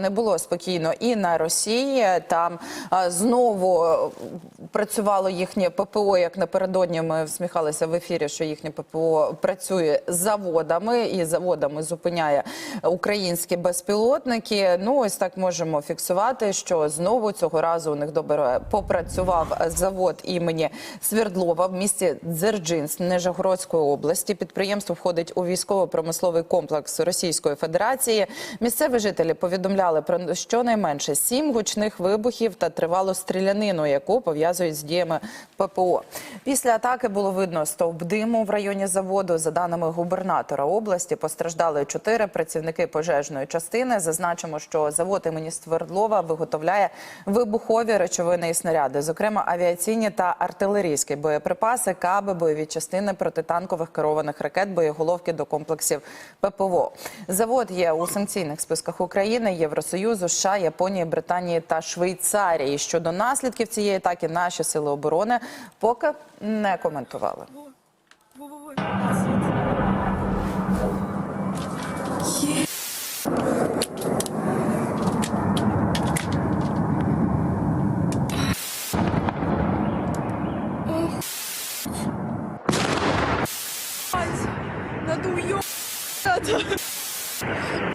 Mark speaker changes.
Speaker 1: Не було спокійно і на Росії. Там а, знову е, працювало їхнє ППО. Як напередодні ми всміхалися в ефірі, що їхнє ППО працює заводами і заводами зупиняє українські безпілотники. Ну ось так можемо фіксувати, що знову цього разу у них добре попрацював завод імені Свердлова в місті Дзержинськ Нижегородської області. Підприємство входить у військово-промисловий комплекс Російської Федерації. Місцеві жителі повідомляли про щонайменше сім гучних вибухів та тривалу стрілянину, яку пов'язують з діями ППО. Після атаки було видно стовп диму в районі заводу. За даними губернатора області, постраждали чотири працівники пожежної частини. Зазначимо, що завод імені Свердлова виготовляє вибухові речовини і снаряди, зокрема авіаційні та артилерійські боєприпаси, каби, бойові частини протитанкових керованих ракет, боєголовки до комплексів ППО. Завод є у санкційних списках України, Євросоюзу, США, Японії, Британії та Швейцарії. Щодо наслідків цієї атаки, наші сили оборони поки не коментували.
Speaker 2: Надо.